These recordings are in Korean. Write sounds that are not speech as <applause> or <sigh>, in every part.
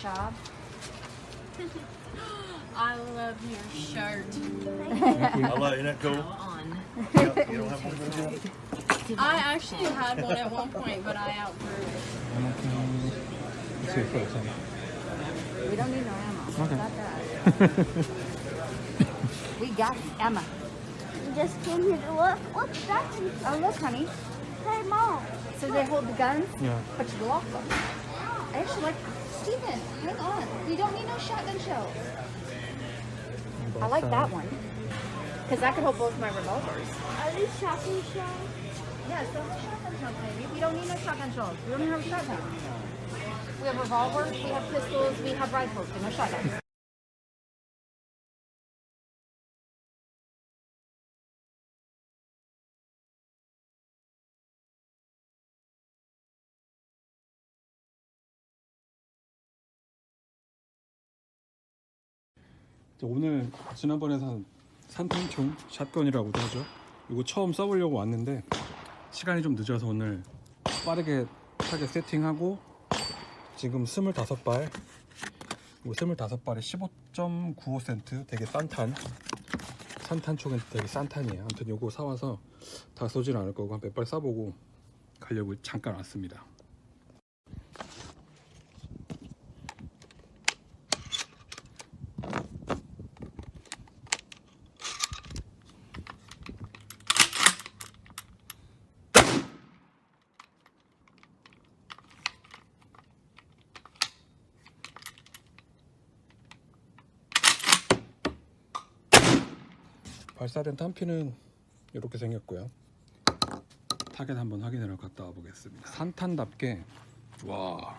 job. <laughs> I love your shirt. I like, isn't that cool? On. You you don't have one of? I actually had one at one point, but I outgrew it. Two foot, sorry. We don't need no ammo. Okay. Not that. <laughs> we got Emma. just came here to look. Look, that's Oh, look, honey. Hey, Mom. So they hold the guns, Yeah. but you lock them. I actually like. Steven, hang on. You don't need no shotgun shells. I like that one. Because that could hold both my revolvers. Are these shotgun shells? Yes, those are shotgun shells, baby. We don't need no shotgun shells. We don't have a shotgun. We have revolvers, we have pistols, we have rifles, but no shotguns. 오늘 지난번에 산 산탄총 샷건이라고도 하죠. 이거 처음 써보려고 왔는데 시간이 좀 늦어서 오늘 빠르게 타겟 세팅하고 지금 25발 이거 25발에 15.95센트 되게 싼 탄. 산탄총은 되게 싼 탄이에요. 아무튼 요거 사와서 다 쏘진 않을 거고 한 몇 발 쏴보고 가려고 잠깐 왔습니다. 발사된 탄피는 이렇게 생겼고요. 타겟 한번 확인하러 갔다 와 보겠습니다. 산탄답게 와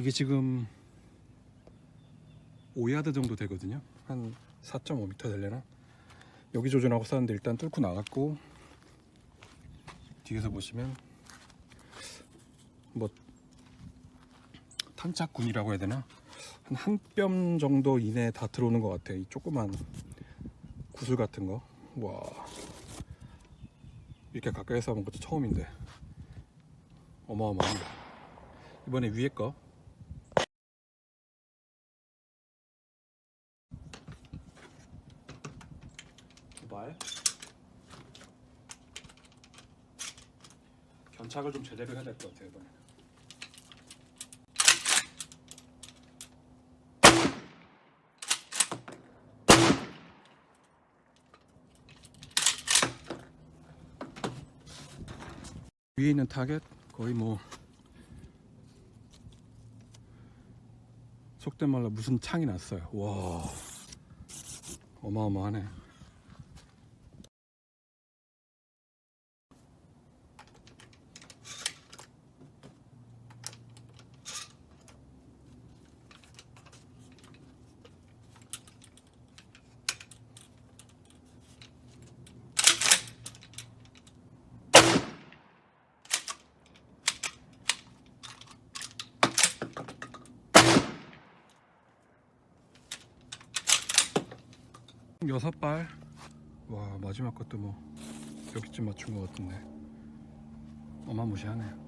이게 지금 5야드 정도 되거든요. 한 4.5m 되려나? 여기 조준하고 쐈는데 일단 뚫고 나갔고 뒤에서 보시면 뭐 탄착군이라고 해야 되나? 한 한 뼘 정도 이내에 다 들어오는 것 같아요. 이 조그만 구슬 같은 거. 와. 이렇게 가까이서 본 것도 처음인데. 어마어마합니다. 이번에 위에 거. 두 발. 견착을 좀 제대로 해야 될 것 같아요, 이번에. 위에 있는 타겟 거의 뭐 속된 말로 무슨 창이 났어요. 와 어마어마하네. 여섯 발. 와 마지막 것도 뭐 여기쯤 맞춘 것 같은데 어마무시하네.